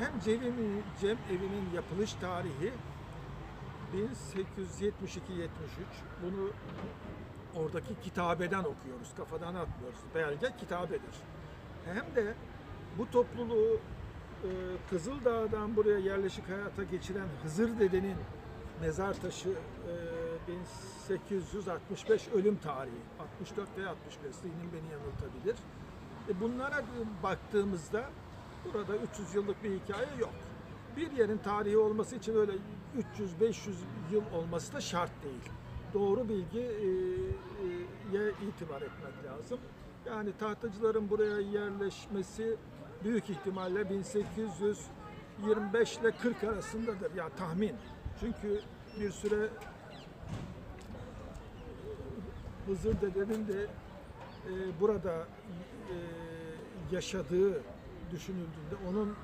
hem Cem, evinin yapılış tarihi 1872-73. Bunu oradaki kitabeden okuyoruz, kafadan atmıyoruz. Belge kitabedir. Hem de bu topluluğu e, Kızıldağ'dan buraya yerleşik hayata geçiren Hızır Dede'nin mezar taşı e, 1865 ölüm tarihi. 64 veya 65 zihnim beni yanıltabilir. E, bunlara baktığımızda burada 300 yıllık bir hikaye yok. Bir yerin tarihi olması için öyle 300-500 yıl olması da şart değil. Doğru bilgiye itibar etmek lazım. Yani tahtacıların buraya yerleşmesi büyük ihtimalle 1825 ile 40 arasındadır. Ya tahmin. Çünkü bir süre Hızır Dede'nin de e, burada e, yaşadığı düşünüldüğünde onun